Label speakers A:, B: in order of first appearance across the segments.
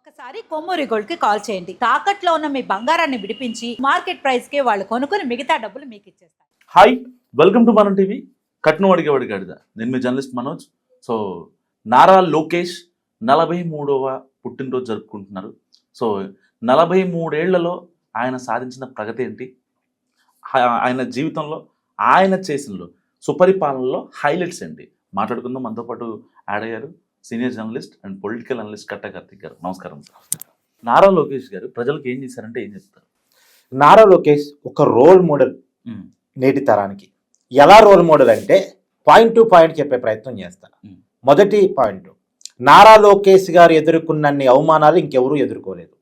A: ఒక్కసారి కొమ్మూరి గోల్డ్కి కాల్ చేయండి. తాకట్లో ఉన్న మీ బంగారాన్ని విడిపించి మార్కెట్ ప్రైస్కి వాళ్ళు కొనుక్కుని మిగతా డబ్బులు మీకు ఇచ్చేస్తారు.
B: Hi welcome to Manam TV. కట్నం అడిగే వాడికి అడిగా నేను మీ జర్నలిస్ట్ మనోజ్. సో నారా లోకేష్ నలభై మూడవ పుట్టినరోజు జరుపుకుంటున్నారు. సో నలభై మూడేళ్ళలో ఆయన సాధించిన ప్రగతి ఏంటి? ఆయన జీవితంలో ఆయన చేసినలో సుపరిపాలనలో హైలైట్స్ ఏంటి? మాట్లాడుకుందాం. మనతో పాటు యాడ్ అయ్యారు senior journalist and political analyst Katta Karthik గారు. నమస్కారం సార్. నారా లోకేష్ గారు ప్రజలకు ఏం చేశారంటే ఏం చెప్తారు?
C: నారా లోకేష్ ఒక రోల్ మోడల్ నేటి తరానికి. ఎలా రోల్ మోడల్ అంటే పాయింట్ టు పాయింట్ చెప్పే ప్రయత్నం చేస్తాను
B: మ్.
C: మొదటి పాయింట్ నారా లోకేష్ గారు ఎదుర్కొన్నన్ని అవమానాలు ఇంకెవరూ ఎదుర్కోలేదు.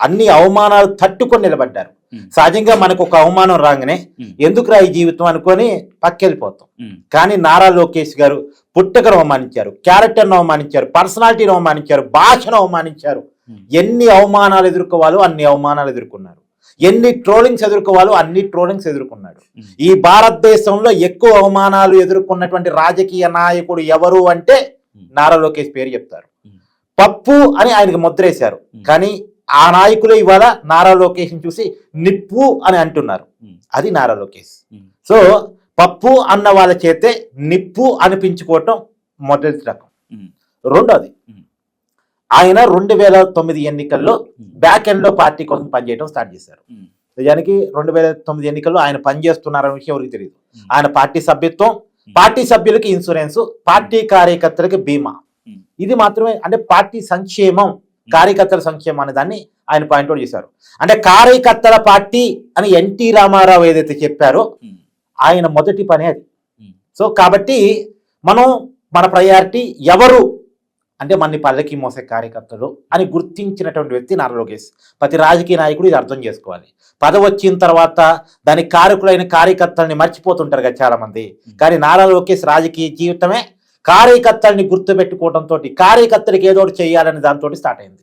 C: అన్ని అవమానాలు తట్టుకొని నిలబడ్డారు. సహజంగా మనకు ఒక అవమానం రాగానే
B: మ్.
C: ఎందుకురా ఈ జీవితం అనుకొని పక్కెళ్ళిపోతాం కానీ నారా లోకేష్ గారు పుట్టుకను అవమానించారు క్యారెక్టర్ను అవమానించారు పర్సనాలిటీని అవమానించారు భాషను అవమానించారు. ఎన్ని అవమానాలు ఎదుర్కోవాలో అన్ని అవమానాలు ఎదుర్కొన్నారు ఎన్ని ట్రోలింగ్స్ ఎదుర్కోవాలో అన్ని ట్రోలింగ్స్ ఎదుర్కొన్నాడు. ఈ భారతదేశంలో ఎక్కువ అవమానాలు ఎదుర్కొన్నటువంటి రాజకీయ నాయకుడు ఎవరు అంటే. నారా లోకేష్ పేరు చెప్తారు. పప్పు అని ఆయనకు ముద్రేశారు. కానీ ఆ నాయకులు ఇవాళ నారా లోకేష్ చూసి నిప్పు అని అంటున్నారు. అది నారా లోకేష్. సో పప్పు అన్న వాళ్ళ చేతే నిప్పు అనిపించుకోవటం మొదటి రకం. రెండోది. ఆయన రెండు వేల తొమ్మిది ఎన్నికల్లో. బ్యాక్ ఎండ్లో పార్టీ కోసం పనిచేయడం స్టార్ట్ చేశారు. నిజానికి రెండు వేల తొమ్మిది ఎన్నికల్లో ఆయన పనిచేస్తున్నారనే విషయం ఎవరికి తెలియదు. ఆయన పార్టీ సభ్యత్వం పార్టీ సభ్యులకి ఇన్సూరెన్స్ పార్టీ కార్యకర్తలకి బీమా. ఇది మాత్రమే అంటే పార్టీ సంక్షేమం కార్యకర్తల సంక్షేమం అనే దాన్ని ఆయన పాయింట్అవుట్ చేశారు. అంటే కార్యకర్తల పార్టీ అని ఎన్టీ రామారావు ఏదైతే చెప్పారో. ఆయన మొదటి పనే అది. సో కాబట్టి మనం మన ప్రయారిటీ ఎవరు? అంటే మన పల్లకి మోసే కార్యకర్తలు అని గుర్తించినటువంటి వ్యక్తి నారా లోకేష్. ప్రతి రాజకీయ నాయకుడు ఇది అర్థం చేసుకోవాలి. పదవి వచ్చిన తర్వాత దానికి కారకులైన కార్యకర్తల్ని మర్చిపోతుంటారు కదా చాలా మంది కానీ నారా లోకేష్ రాజకీయ జీవితమే కార్యకర్తల్ని గుర్తుపెట్టుకోవడంతో కార్యకర్తలకి ఏదో ఒకటి చేయాలనే దాంతో స్టార్ట్ అయింది.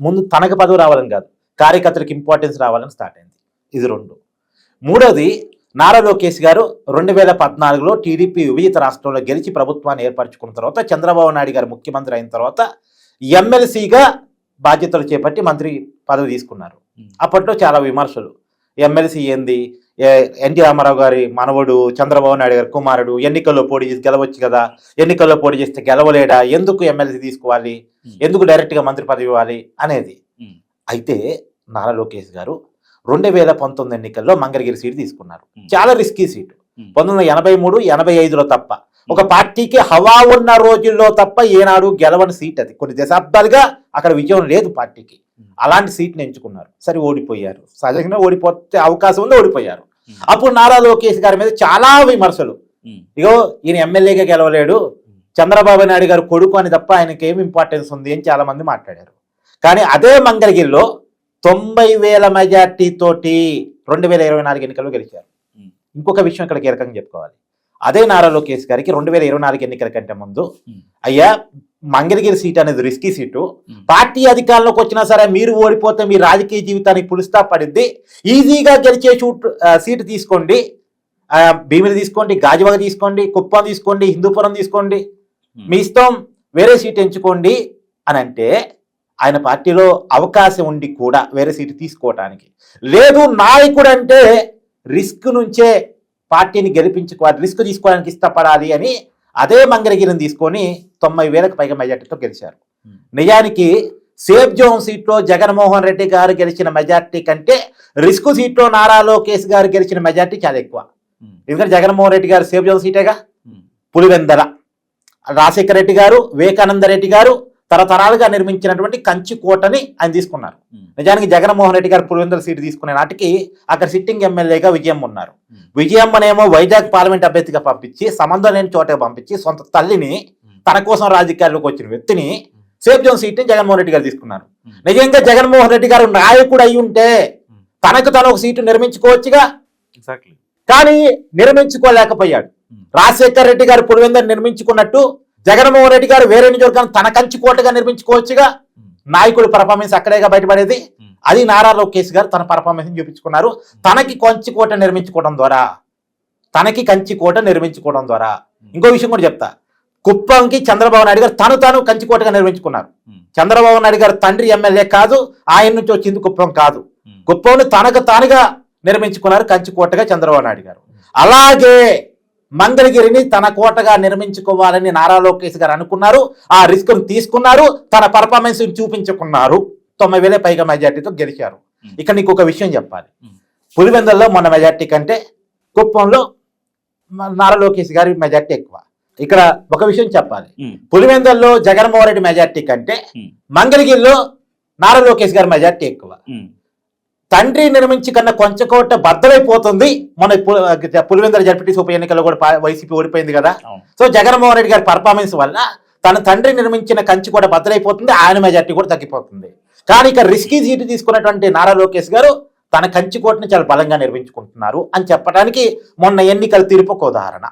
C: ముందు తనకు పదవి రావాలని కాదు కార్యకర్తలకు ఇంపార్టెన్స్ రావాలని స్టార్ట్ అయింది. ఇది రెండు. మూడోది నారా లోకేష్ గారు రెండు వేల పద్నాలుగులో టీడీపీ విభజిత రాష్ట్రంలో గెలిచి ప్రభుత్వాన్ని ఏర్పరచుకున్న తర్వాత చంద్రబాబు నాయుడు గారు ముఖ్యమంత్రి అయిన తర్వాత ఎమ్మెల్సీగా బాధ్యతలు చేపట్టి మంత్రి పదవి తీసుకున్నారు. అప్పట్లో చాలా విమర్శలు. ఎమ్మెల్సీ ఏంది? ఎన్టీ రామారావు గారి మనవడు చంద్రబాబు నాయుడు గారి కుమారుడు ఎన్నికల్లో పోటీ చేసి గెలవచ్చు కదా ఎన్నికల్లో పోటీ చేస్తే గెలవలేడా ఎందుకు ఎమ్మెల్సీ తీసుకోవాలి
B: ఉమ్.
C: ఎందుకు డైరెక్ట్గా మంత్రి పదవి ఇవ్వాలి అనేది
B: ఉమ్.
C: అయితే నారా లోకేష్ గారు రెండు వేల పంతొమ్మిది ఎన్నికల్లో మంగళగిరి సీటు తీసుకున్నారు
B: ఉమ్.
C: చాలా రిస్కీ సీటు. పంతొమ్మిది వందల ఎనభై మూడు ఎనభై ఐదులో తప్ప ఒక పార్టీకి హవా ఉన్న రోజుల్లో తప్ప ఏనాడు గెలవని సీట్ అది కొన్ని దశాబ్దాలుగా అక్కడ విజయం లేదు పార్టీకి. అలాంటి సీట్ని ఎంచుకున్నారు సరే ఓడిపోయారు సహజంగా ఓడిపోతే అవకాశం ఉంది ఓడిపోయారు. అప్పుడు నారా లోకేష్ గారి మీద చాలా విమర్శలు. ఇగో ఈయన ఎమ్మెల్యేగా గెలవలేడు. చంద్రబాబు నాయుడు గారు కొడుకు అని తప్ప ఆయనకి ఏం ఇంపార్టెన్స్ ఉంది అని చాలా మంది మాట్లాడారు. కానీ అదే మంగళగిరిలో తొంభై వేల మెజార్టీ తోటి రెండు వేల ఇరవై నాలుగు ఎన్నికల్లో గెలిచారు. ఇంకొక విషయం ఇక్కడ కీలకంగా చెప్పుకోవాలి. అదే నారా లోకేష్ గారికి రెండు వేల ఇరవై నాలుగు ఎన్నికల కంటే ముందు. అయ్యా మంగళగిరి సీట్ అనేది రిస్కీ సీటు. పార్టీ అధికారంలోకి వచ్చినా సరే మీరు ఓడిపోతే మీ రాజకీయ జీవితానికి పులుస్తా పడింది. ఈజీగా గెలిచే సీటు తీసుకోండి. భీమిని తీసుకోండి గాజువాగ తీసుకోండి కుప్పం తీసుకోండి హిందూపురం తీసుకోండి. మీ ఇష్టం వేరే సీట్ ఎంచుకోండి అని అంటే ఆయన పార్టీలో అవకాశం ఉండి కూడా వేరే సీటు తీసుకోవటానికి. లేదు నాయకుడు అంటే రిస్క్ నుంచే పార్టీని గెలిపించుకోవాలి రిస్క్ తీసుకోవడానికి ఇష్టపడాలి అని అదే మంగళగిరిని తీసుకొని తొంభై వేలకు పైగా మెజార్టీతో గెలిచారు. నిజానికి సేఫ్ జోన్ సీట్లో జగన్మోహన్ రెడ్డి గారు గెలిచిన మెజార్టీ కంటే రిస్క్ సీట్లో నారా లోకేష్ గారు గెలిచిన మెజార్టీ చాలా ఎక్కువ. ఎందుకంటే జగన్మోహన్ రెడ్డి గారు సేఫ్ జోన్ సీటేగా. పులివెందల రాజశేఖర రెడ్డి గారు వివేకానంద రెడ్డి గారు తరతరాలుగా నిర్మించినటువంటి కంచి కోటని ఆయన తీసుకున్నారు. నిజానికి జగన్మోహన్ రెడ్డి గారు పులివెందుల సీటు తీసుకునే నాటికి అక్కడ సిట్టింగ్ ఎమ్మెల్యేగా విజయం ఉన్నారు. విజయమ్మనేమో వైజాగ్ పార్లమెంట్ అభ్యర్థిగా పంపించి సంబంధం లేని చోటకి పంపించి సొంత తల్లిని తన కోసం రాజకీయాల్లోకి వచ్చిన వ్యక్తిని సేఫ్ జోన్ సీట్ని జగన్మోహన్ రెడ్డి గారు తీసుకున్నారు. నిజంగా జగన్మోహన్ రెడ్డి గారు నాయకుడు అయి ఉంటే. తనకు తను ఒక సీటు నిర్మించుకోవచ్చుగా కానీ నిర్మించుకోలేకపోయాడు. రాజశేఖర రెడ్డి గారు పులివెందరు నిర్మించుకున్నట్టు జగన్మోహన్ రెడ్డి గారు వేరే నియోజకవర్గాన్ని తన కంచి కోటగా నిర్మించుకోవచ్చుగా. నాయకుడు పర్ఫార్మెన్స్ అక్కడేగా బయటపడేది. అది నారా లోకేష్ గారు తన పర్ఫార్మెన్స్ చూపించుకున్నారు. తనకి కంచి కోట నిర్మించుకోవడం ద్వారా తనకి కంచి కోట నిర్మించుకోవడం ద్వారా. ఇంకో విషయం కూడా చెప్తా. కుప్పంకి చంద్రబాబు నాయుడు గారు తను తాను కంచికోటగా నిర్మించుకున్నారు. చంద్రబాబు నాయుడు గారు తండ్రి ఎమ్మెల్యే కాదు ఆయన నుంచి వచ్చింది కుప్పం కాదు. కుప్పంను తనకు తానుగా నిర్మించుకున్నారు కంచికోటగా చంద్రబాబు నాయుడు గారు. అలాగే మంగళగిరిని తన కోటగా నిర్మించుకోవాలని నారా లోకేష్ గారు అనుకున్నారు ఆ రిస్క్ తీసుకున్నారు తన పర్ఫార్మెన్స్ చూపించుకున్నారు తొంభై వేల పైగా మెజార్టీతో గెలిచారు. ఇక్కడ నీకు ఒక విషయం చెప్పాలి. పులివెందల్లో మొన్న మెజార్టీ కంటే కుప్పంలో నారా లోకేష్ గారి మెజార్టీ ఎక్కువ ఇక్కడ ఒక విషయం చెప్పాలి. పులివెందల్లో జగన్మోహన్ రెడ్డి మెజార్టీ కంటే. మంగళగిరిలో నారా లోకేష్ గారి మెజార్టీ ఎక్కువ. తండ్రి నిర్మించి కన్నా కొంచెం కోట బద్దలైపోతుంది మన పు- పులివెందుల జడ్పీటీసీ ఉప ఎన్నికల్లో కూడా వైసీపీ ఓడిపోయింది కదా. సో జగన్మోహన్ రెడ్డి గారి పర్ఫార్మెన్స్ వల్ల తన తండ్రి నిర్మించిన కంచి కూడా బద్దలైపోతుంది ఆయన మెజార్టీ కూడా తగ్గిపోతుంది. కానీ ఇక రిస్కీ సీటు తీసుకున్నటువంటి నారా లోకేష్ గారు తన కంచి కోటని చాలా బలంగా నిర్మించుకుంటున్నారు అని చెప్పడానికి మొన్న ఎన్నికల తీర్పు ఒక ఉదాహరణ.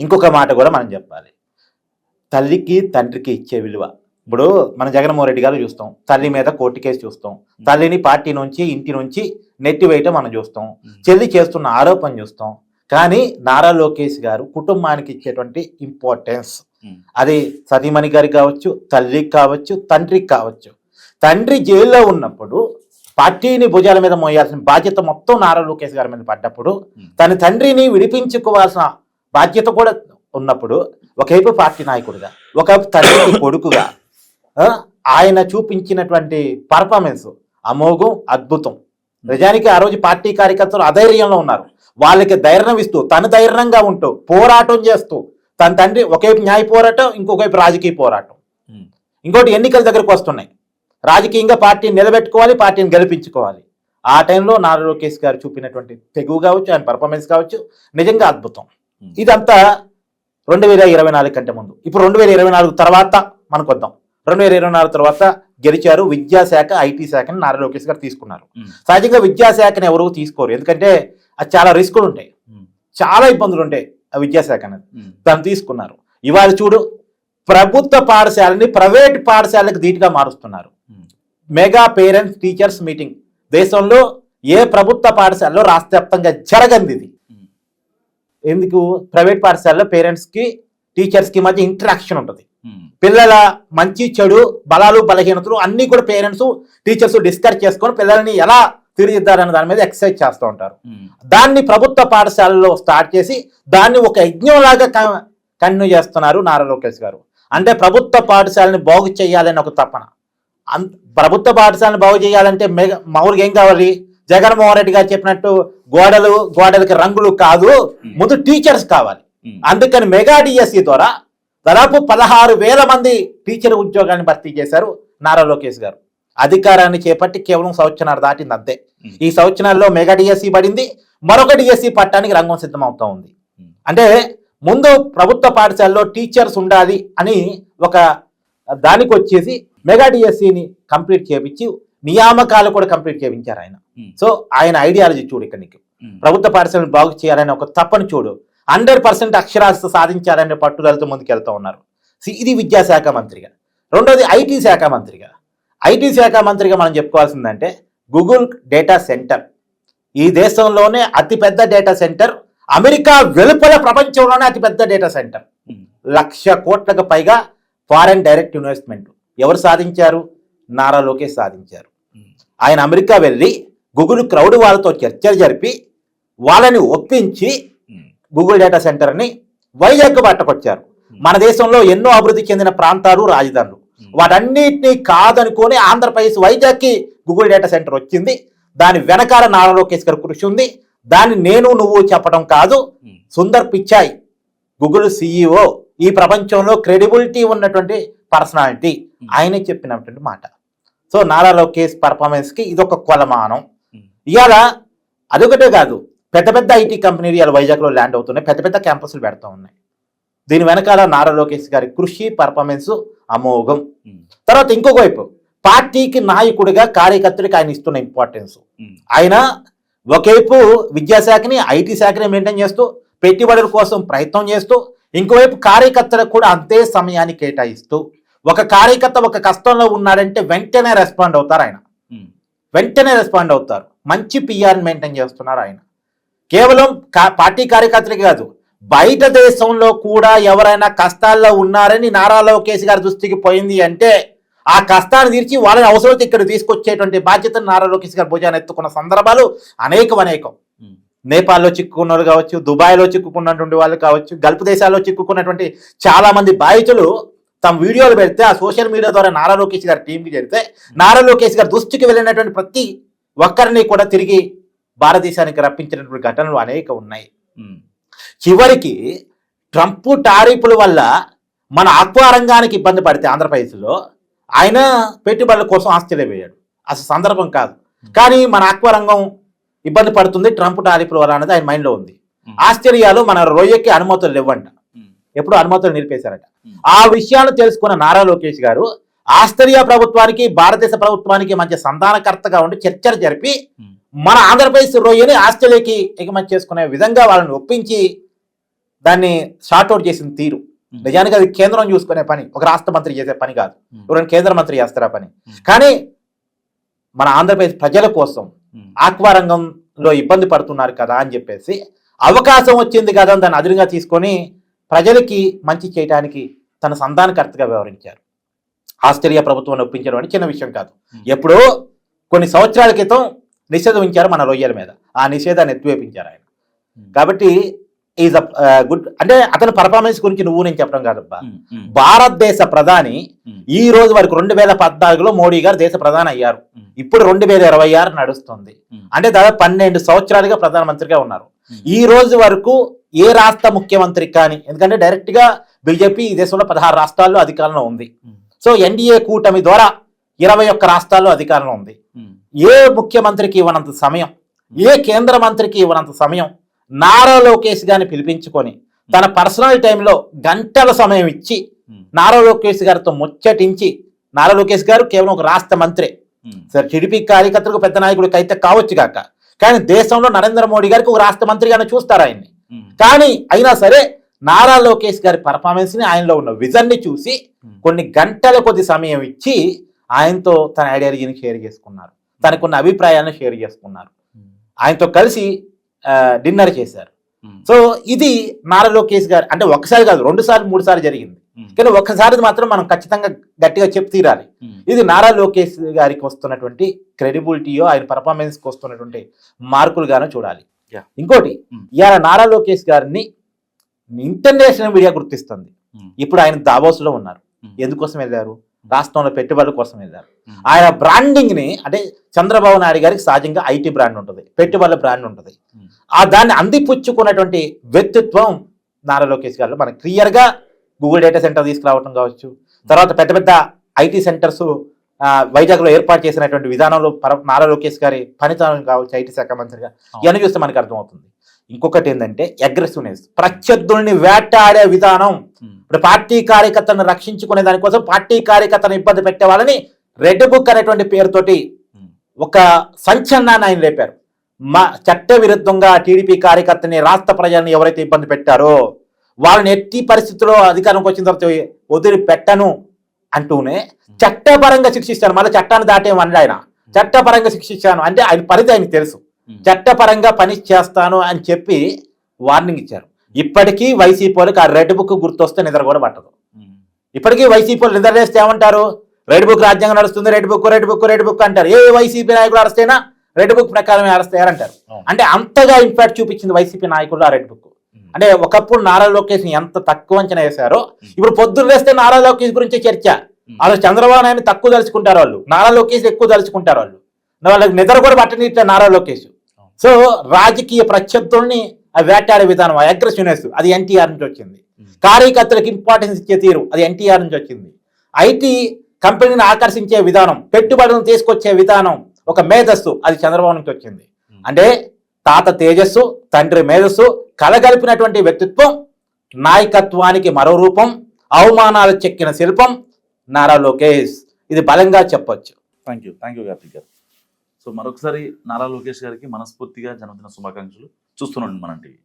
C: ఇంకొక మాట కూడా మనం చెప్పాలి. తల్లికి తండ్రికి ఇచ్చే విలువ ఇప్పుడు మన జగన్మోహన్ రెడ్డి గారు చూస్తాం తల్లి మీద కోర్టు కేసు చూస్తాం తల్లిని పార్టీ నుంచి ఇంటి నుంచి నెట్టి వేయటం మనం చూస్తాం. చెల్లి చేస్తున్న ఆరోపణ చూస్తాం కానీ నారా లోకేష్ గారు కుటుంబానికి ఇచ్చేటువంటి ఇంపార్టెన్స్. అది సతీమణి గారికి కావచ్చు తల్లికి కావచ్చు తండ్రికి కావచ్చు తండ్రి జైల్లో ఉన్నప్పుడు పార్టీని భుజాల మీద మోయాల్సిన బాధ్యత మొత్తం నారా లోకేష్ గారి మీద పడ్డప్పుడు. తన తండ్రిని విడిపించుకోవాల్సిన బాధ్యత కూడా ఉన్నప్పుడు ఒకవైపు పార్టీ నాయకుడిగా ఒకవైపు తండ్రికి కొడుకుగా ఆయన చూపించినటువంటి పర్ఫార్మెన్స్ అమోఘం అద్భుతం. నిజానికి ఆ రోజు పార్టీ కార్యకర్తలు అధైర్యంలో ఉన్నారు. వాళ్ళకి ధైర్యం ఇస్తూ తను ధైర్యంగా ఉంటూ పోరాటం చేస్తూ తన తండ్రి ఒకవైపు న్యాయ పోరాటం ఇంకొకవైపు రాజకీయ పోరాటం. ఇంకోటి ఎన్నికల దగ్గరకు వస్తున్నాయి. రాజకీయంగా పార్టీని నిలబెట్టుకోవాలి పార్టీని గెలిపించుకోవాలి. ఆ టైంలో నారా లోకేష్ గారు చూపినటువంటి తెగువ కావచ్చు ఆయన పర్ఫార్మెన్స్ కావచ్చు నిజంగా అద్భుతం. ఇదంతా రెండు వేల ఇరవై నాలుగు కంటే ముందు. ఇప్పుడు రెండు వేల ఇరవై నాలుగు తర్వాత మనకు వద్దాం రెండు వేల ఇరవై నాలుగు తర్వాత గెలిచారు విద్యాశాఖ ఐటీ శాఖని నారా లోకేష్ గారు తీసుకున్నారు. సహజంగా విద్యాశాఖని ఎవరు తీసుకోరు ఎందుకంటే అది చాలా రిస్కులు ఉంటాయి. చాలా ఇబ్బందులు ఉంటాయి ఆ విద్యాశాఖ అనేది. దాన్ని తీసుకున్నారు ఇవాళ చూడు ప్రభుత్వ పాఠశాలని ప్రైవేట్ పాఠశాలకు ధీటుగా మారుస్తున్నారు. మెగా పేరెంట్స్ టీచర్స్ మీటింగ్ దేశంలో ఏ ప్రభుత్వ పాఠశాలలో రాష్ట్ర వ్యాప్తంగా జరగంది ఇది. ఎందుకు ప్రైవేట్ పాఠశాలలో పేరెంట్స్కి టీచర్స్కి మధ్య ఇంటరాక్షన్ ఉంటుంది. పిల్లల మంచి చెడు బలాలు బలహీనతలు అన్నీ కూడా పేరెంట్స్ టీచర్స్ డిస్కస్ చేసుకొని పిల్లల్ని ఎలా తీర్చిదిద్దారనే దాని మీద ఎక్సర్సైజ్ చేస్తూ ఉంటారు.
B: ఉమ్.
C: దాన్ని ప్రభుత్వ పాఠశాలలో స్టార్ట్ చేసి దాన్ని ఒక యజ్ఞంలాగా కంటిన్యూ చేస్తున్నారు నారా లోకేష్ గారు. అంటే ప్రభుత్వ పాఠశాలని బాగు చేయాలని ఒక తపన. ప్రభుత్వ పాఠశాలను బాగు చేయాలంటే మెగ మామూలుగా ఏం కావాలి? జగన్మోహన్ రెడ్డి గారు చెప్పినట్టు గోడలు గోడలకి రంగులు కాదు ముందు టీచర్స్ కావాలి. అందుకని మెగా డిఎస్సి ద్వారా దాదాపు పదహారు వేల మంది టీచర్ ఉద్యోగాన్ని భర్తీ చేశారు నారా లోకేష్ గారు అధికారాన్ని చేపట్టి కేవలం సంవత్సరాలు దాటింది అంతే. ఈ సంవత్సరాల్లో మెగా డిఎస్సి పడింది మరొక డిఎస్సి పట్టడానికి రంగం సిద్ధమవుతా ఉంది. అంటే ముందు ప్రభుత్వ పాఠశాలలో టీచర్స్ ఉండాలి అని ఒక దానికి వచ్చేసి మెగా డిఎస్సిని కంప్లీట్ చేపించి నియామకాలు కూడా కంప్లీట్ చేయించారు ఆయన. సో ఆయన ఐడియాలజీ చూడు ఇక్కడ నీకు. ప్రభుత్వ పాఠశాలను బాగు చేయాలని ఒక తప్పని చూడు హండ్రెడ్ పర్సెంట్ అక్షరాస్యత సాధించాలనే పట్టుదలతో ముందుకెళ్తా ఉన్నారు. సి- ఇది విద్యాశాఖ మంత్రిగా. రెండోది ఐటీ శాఖ మంత్రిగా. ఐటీ శాఖ మంత్రిగా మనం చెప్పుకోవాల్సిందంటే గూగుల్ డేటా సెంటర్ ఈ దేశంలోనే అతిపెద్ద డేటా సెంటర్ అమెరికా వెలుపల ప్రపంచంలోనే అతిపెద్ద డేటా సెంటర్. లక్ష కోట్లకు పైగా ఫారెన్ డైరెక్ట్ ఇన్వెస్ట్మెంట్ ఎవరు సాధించారు? నారా లోకేష్ సాధించారు. ఆయన అమెరికా వెళ్ళి గూగుల్ క్రౌడ్ వాళ్ళతో చర్చలు జరిపి వాళ్ళని ఒప్పించి. గూగుల్ డేటా సెంటర్ని వైజాగ్ పట్టకొచ్చారు. మన దేశంలో ఎన్నో అభివృద్ధి చెందిన ప్రాంతాలు రాజధానులు. వాటన్నిటినీ కాదనుకొని ఆంధ్రప్రదేశ్ వైజాగ్కి గూగుల్ డేటా సెంటర్ వచ్చింది. దాని వెనకాల నారా లోకేష్ గారి కృషి ఉంది. దాన్ని నేను నువ్వు చెప్పడం కాదు. సుందర్ పిచాయ్ గూగుల్ సిఇఓ ఈ ప్రపంచంలో క్రెడిబిలిటీ ఉన్నటువంటి పర్సనాలిటీ. ఆయనే చెప్పినటువంటి మాట. సో నారా లోకేష్ పర్ఫార్మెన్స్కి ఇదొక కొలమానం.
B: ఉమ్.
C: ఇవాళ అదొకటే కాదు. పెద్ద పెద్ద ఐటీ కంపెనీలు ఇవాళ వైజాగ్లో ల్యాండ్ అవుతున్నాయి. పెద్ద పెద్ద క్యాంపస్లు పెడతా ఉన్నాయి. దీని వెనకాల నారా లోకేష్ గారి కృషి పర్ఫార్మెన్స్ అమోఘం. తర్వాత ఇంకొక వైపు పార్టీకి నాయకుడిగా కార్యకర్తలకు ఆయన ఇస్తున్న ఇంపార్టెన్స్. ఆయన ఒకవైపు విద్యాశాఖని ఐటీ శాఖని మెయింటైన్ చేస్తూ పెట్టుబడుల కోసం ప్రయత్నం చేస్తూ ఇంకోవైపు కార్యకర్తలకు కూడా అంతే సమయాన్ని కేటాయిస్తూ ఒక కార్యకర్త ఒక కష్టంలో ఉన్నాడంటే వెంటనే రెస్పాండ్ అవుతారు ఆయన. వెంటనే రెస్పాండ్ అవుతారు. మంచి పిఆర్ని మెయింటైన్ చేస్తున్నారు ఆయన. కేవలం పార్టీ కార్యకర్తలకి కాదు బయట దేశంలో కూడా ఎవరైనా కష్టాల్లో ఉన్నారని నారా లోకేష్ గారి దృష్టికి పోయింది అంటే ఆ కష్టాన్ని తీర్చి వాళ్ళని అవసరం ఇక్కడ తీసుకొచ్చేటువంటి బాధ్యతను నారా లోకేష్ గారు భుజాన్ని ఎత్తుకున్న సందర్భాలు అనేకం అనేకం. నేపాల్లో చిక్కుకున్నారు కావచ్చు దుబాయ్లో చిక్కుకున్నటువంటి వాళ్ళు కావచ్చు గల్ఫ్ దేశాల్లో చిక్కుకున్నటువంటి చాలా మంది బాధితులు తమ వీడియోలు పెడితే ఆ సోషల్ మీడియా ద్వారా నారా లోకేష్ గారి టీంకి చేరితే నారా లోకేష్ గారి దృష్టికి వెళ్ళినటువంటి ప్రతి ఒక్కరిని కూడా తిరిగి భారతదేశానికి రప్పించినటువంటి ఘటనలు అనేక ఉన్నాయి. చివరికి ట్రంప్ టారిఫ్ల వల్ల మన ఆక్వా రంగానికి ఇబ్బంది పడితే ఆంధ్రప్రదేశ్లో ఆయన పెట్టుబడుల కోసం ఆస్ట్రేలియా పోయాడు అసలు సందర్భం కాదు. కానీ మన ఆక్వా రంగం ఇబ్బంది పడుతుంది ట్రంప్ టారిఫ్ల వల్ల అనేది ఆయన మైండ్లో ఉంది. ఆస్ట్రేలియాలో మన రొయ్యకి అనుమతులు లేవంట. ఎప్పుడు అనుమతులు నిలిపేశారట. ఆ విషయాలు తెలుసుకున్న నారా లోకేష్ గారు ఆస్ట్రేలియా ప్రభుత్వానికి భారతదేశ ప్రభుత్వానికి మధ్య సంధానకర్తగా ఉండి చర్చలు జరిపి మన ఆంధ్రప్రదేశ్ రొయ్యని ఆస్ట్రేలియాకి ఎగుమతి చేసుకునే విధంగా వాళ్ళని ఒప్పించి దాన్ని షార్ట్అవుట్ చేసిన తీరు. నిజానికి అది కేంద్రం చూసుకునే పని ఒక రాష్ట్ర మంత్రి చేసే పని కాదు. ఎవరైనా కేంద్ర మంత్రి చేస్తారా పని? కానీ మన ఆంధ్రప్రదేశ్ ప్రజల కోసం ఆక్వా రంగంలో ఇబ్బంది పడుతున్నారు కదా అని చెప్పేసి అవకాశం వచ్చింది కదా అని దాన్ని అదురుగా తీసుకొని ప్రజలకి మంచి చేయడానికి తన సంధానకర్తగా వ్యవహరించారు. ఆస్ట్రేలియా ప్రభుత్వాన్ని ఒప్పించడం అంటే చిన్న విషయం కాదు. ఎప్పుడో కొన్ని సంవత్సరాల క్రితం నిషేధం ఉంచారు మన రొయ్యల మీద. ఆ నిషేధాన్ని ఎత్తివేపించారు ఆయన. కాబట్టి ఈజ్ గుడ్. అంటే అతని పర్ఫార్మెన్స్ గురించి నువ్వు నేను చెప్పడం కాదబ్బా. భారతదేశ ప్రధాని ఈ రోజు వరకు రెండు వేల పద్నాలుగులో మోడీ గారు దేశ ప్రధాని అయ్యారు. ఇప్పుడు రెండు వేల ఇరవై ఆరు నడుస్తుంది. అంటే దాదాపు పన్నెండు సంవత్సరాలుగా ప్రధానమంత్రిగా ఉన్నారు. ఈ రోజు వరకు ఏ రాష్ట్ర ముఖ్యమంత్రి కానీ ఎందుకంటే డైరెక్ట్గా బీజేపీ ఈ దేశంలో పదహారు రాష్ట్రాల్లో అధికారంలో ఉంది. సో ఎన్డీఏ కూటమి ద్వారా ఇరవై ఒక్క రాష్ట్రాల్లో అధికారంలో ఉంది. ఏ ముఖ్యమంత్రికి ఇవ్వనంత సమయం ఏ కేంద్ర మంత్రికి ఇవ్వనంత సమయం నారా లోకేష్ గారిని పిలిపించుకొని తన పర్సనల్ టైంలో గంటల సమయం ఇచ్చి నారా లోకేష్ గారితో ముచ్చటించి నారా లోకేష్ గారు కేవలం ఒక రాష్ట్ర మంత్రే. సరే టీడీపీ కార్యకర్తలకు పెద్ద నాయకుడికి అయితే కావచ్చు కాక కానీ దేశంలో నరేంద్ర మోడీ గారికి ఒక రాష్ట్ర మంత్రిగానే చూస్తారు ఆయన్ని. కానీ అయినా సరే నారా లోకేష్ గారి పర్ఫార్మెన్స్ని ఆయనలో ఉన్న విజన్ని చూసి కొన్ని గంటల కొద్ది సమయం ఇచ్చి ఆయనతో తన ఐడియాలజీని షేర్ చేసుకున్నారు. తనకున్న అభిప్రాయాలను షేర్ చేసుకున్నారు. ఆయనతో కలిసి డిన్నర్ చేశారు. సో ఇది నారా లోకేష్ గారు అంటే ఒకసారి కాదు రెండు సార్లు మూడు సార్లు జరిగింది. కానీ ఒక్కసారి మాత్రం మనం ఖచ్చితంగా గట్టిగా చెప్పి తీరాలి. ఇది నారా లోకేష్ గారికి వస్తున్నటువంటి క్రెడిబిలిటీయో ఆయన పర్ఫార్మెన్స్కి వస్తున్నటువంటి మార్కులుగానో చూడాలి. ఇంకోటి. ఇవాళ నారా లోకేష్ గారిని ఇంటర్నేషనల్ మీడియా గుర్తిస్తుంది. ఇప్పుడు ఆయన దావోస్లో ఉన్నారు. ఎందుకోసం వెళ్ళారు? రాష్ట్రంలో పెట్టుబడుల కోసం వెళ్ళారు. ఆయన బ్రాండింగ్ని అంటే చంద్రబాబు నాయుడు గారికి సహజంగా ఐటీ బ్రాండ్ ఉంటుంది పెట్టుబడుల బ్రాండ్ ఉంటుంది. ఆ దాన్ని అందిపుచ్చుకున్నటువంటి వ్యక్తిత్వం నారా లోకేష్ గారు మనకు క్లియర్గా గూగుల్ డేటా సెంటర్ తీసుకురావటం కావచ్చు తర్వాత పెద్ద పెద్ద ఐటీ సెంటర్స్ వైజాగ్లో ఏర్పాటు చేసినటువంటి విధానంలో నారా లోకేష్ గారి పనితనం కావచ్చు ఐటీ శాఖ మంత్రిగా ఇవన్నీ చూస్తే మనకు అర్థమవుతుంది. ఇంకొకటి ఏంటంటే అగ్రెసివ్నెస్ ప్రత్యర్థుల్ని వేటాడే విధానం ఇప్పుడు పార్టీ కార్యకర్తలను రక్షించుకునే దానికోసం పార్టీ కార్యకర్తను ఇబ్బంది పెట్టే వాళ్ళని రెడ్ బుక్ అనేటువంటి పేరుతోటి ఒక సంచలనాన్ని ఆయన లేపారు మా చట్ట విరుద్ధంగా టీడీపీ కార్యకర్తని రాష్ట్ర ప్రజల్ని ఎవరైతే ఇబ్బంది పెట్టారో వాళ్ళని ఎట్టి పరిస్థితుల్లో అధికారంకి వచ్చిన తర్వాత వదిలి పెట్టను అంటూనే చట్టపరంగా శిక్షిస్తాను. మళ్ళీ చట్టాన్ని దాటేమన్నాడు ఆయన. చట్టపరంగా శిక్షిస్తాను అంటే ఆయన పరిధి ఆయనకు తెలుసు. చట్టపరంగా పని చేస్తాను అని చెప్పి వార్నింగ్ ఇచ్చారు. ఇప్పటికీ వైసీపీ వాళ్ళకి ఆ రెడ్ బుక్ గుర్తొస్తే నిద్ర కూడా పట్టదు. ఇప్పటికీ వైసీపీ వాళ్ళు నిద్ర లేస్తే ఏమంటారు? రెడ్ బుక్ రాజ్యాంగం నడుస్తుంది red book red book red book అంటారు. ఏ వైసీపీ నాయకుడు అరెస్ట్ అయినా రెడ్ బుక్ ప్రకారం అరెస్ట్ అయ్యారంటారు. అంటే అంతగా ఇంపాక్ట్ చూపించింది వైసీపీ నాయకుడు ఆ రెడ్ బుక్. అంటే ఒకప్పుడు నారా లోకేష్ ఎంత తక్కువ అంచనా వేశారో ఇప్పుడు పొద్దున్న లేస్తే నారా లోకేష్ గురించి చర్చ. వాళ్ళు చంద్రబాబు నాయుడు తక్కువ తలుచుకుంటారు వాళ్ళు. నారా లోకేష్ ఎక్కువ తలుచుకుంటారు వాళ్ళు. వాళ్ళకి నిద్ర కూడా పట్టనీట్లే నారా లోకేష్. సో రాజకీయ ప్రత్యర్థుల్ని వేటాడే విధానం అగ్రెసివ్నెస్ అది ఎన్టీఆర్ నుంచి వచ్చింది. కార్యకర్తలకు ఇంపార్టెన్స్ ఇచ్చే తీరు అది ఎన్టీఆర్ నుంచి వచ్చింది. ఐటీ కంపెనీని ఆకర్షించే విధానం పెట్టుబడులను తీసుకొచ్చే విధానం ఒక మేధస్సు అది చంద్రబాబు నుంచి వచ్చింది. అంటే తాత తేజస్సు తండ్రి మేధస్సు కలగలిపినటువంటి వ్యక్తిత్వం నాయకత్వానికి మరో రూపం అవమానాలు చెక్కిన శిల్పం నారా లోకేష్. ఇది బలంగా చెప్పొచ్చు.
B: థ్యాంక్ యూ థ్యాంక్ యూ గారు. సో మరొకసారి నారా లోకేష్ గారికి మనస్ఫూర్తిగా జన్మదిన శుభాకాంక్షలు. చూస్తున్నాం మన టీవీ.